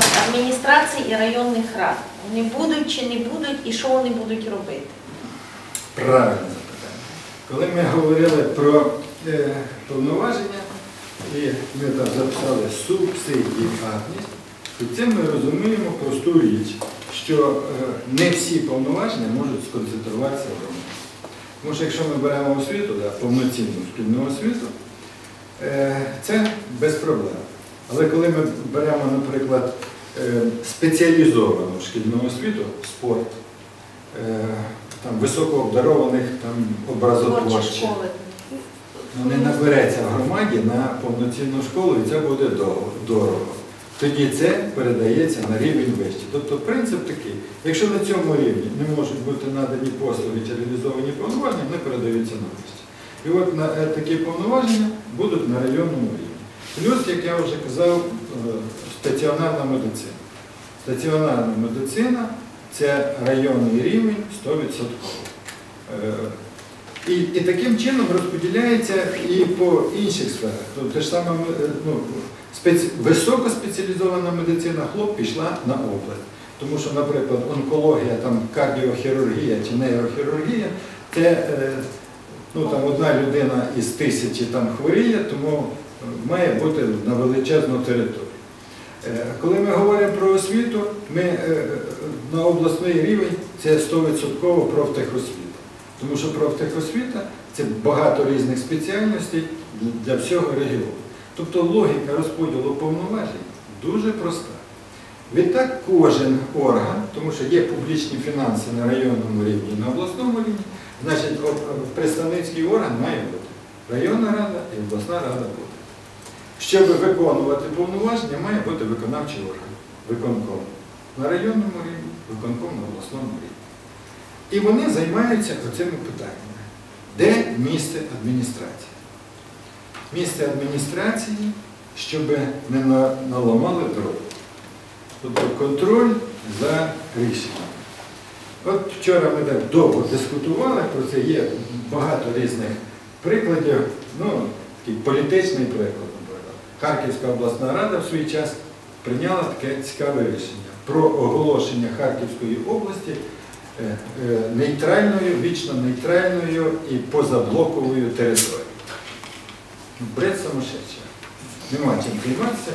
от адміністрацій і районних рад? Вони будуть чи не будуть, і що вони будуть робити? Правильне запитання. Коли ми говорили про е, повноваження, і ми там записали субсидіарність, то цим ми розуміємо просту річ, що е, не всі повноваження можуть сконцентруватися в громаді. Тому що якщо ми беремо освіту, да, повноцінну шкільну освіту, е, це без проблем. Але коли ми беремо, наприклад, спеціалізовану шкільну освіту, спорт, е, там, високообдарованих там, образотворчих, ну, не набереться в громаді на повноцінну школу і це буде дорого- дорого. Тоді це передається на рівень вищий. Тобто принцип такий, якщо на цьому рівні не можуть бути надані послуги чи реалізовані повноваження, вони передаються на вищі. І от на, е, такі повноваження будуть на районному рівні. Плюс, як я вже казав, е, стаціонарна медицина. Стаціонарна медицина це районний рівень 100%. Е, І, і таким чином розподіляється і по інших сферах. Тобто ж саме е, ну, спеці... високоспеціалізована медицина хлоп пішла на область. Тому що, наприклад, онкологія, там, кардіохірургія чи нейрохірургія це ну, там, одна людина із тисячі там, хворіє, тому має бути на величезну територію. Е, Коли ми говоримо про освіту, ми е, на обласний рівень це 100% профтехосвіта. Тому що профтехосвіта це багато різних спеціальностей для всього регіону. Тобто логіка розподілу повноважень дуже проста. Відтак кожен орган, тому що є публічні фінанси на районному рівні і на обласному рівні, значить представницький орган має бути. Районна рада і обласна рада буде. Щоб виконувати повноваження, має бути виконавчий орган, виконком на районному рівні, виконком на обласному рівні. І вони займаються цими питаннями. Де місце адміністрації? Місце адміністрації, щоб не наламали дров. Тобто контроль за рішенням. От вчора ми так довго дискутували про це, є багато різних прикладів. Ну, політичний приклад. Харківська обласна рада в свій час прийняла таке цікаве рішення про оголошення Харківської області е, е, нейтральною, вічно нейтральною і позаблоковою територією. Ну, Бред сумасшедший. Нема чим займатися,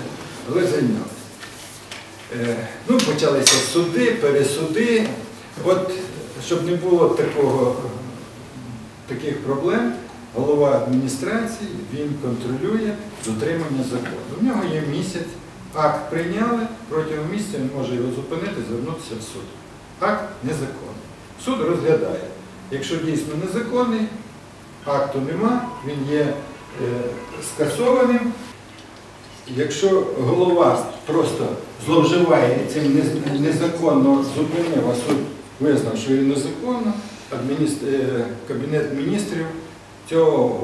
але зайнялися. Е, Ну, почалися суди, пересуди. От, щоб не було такого, таких проблем, голова адміністрації, він контролює дотримання закону. У нього є місяць, акт прийняли, протягом місяця він може його зупинити, звернутися в суд. Акт незаконний. Суд розглядає. Якщо дійсно незаконний, акту нема, він є е, скасованим. Якщо голова просто зловживає цим незаконно зупинив, а суд визнав, що він незаконно, адміністр... е, Кабінет міністрів 就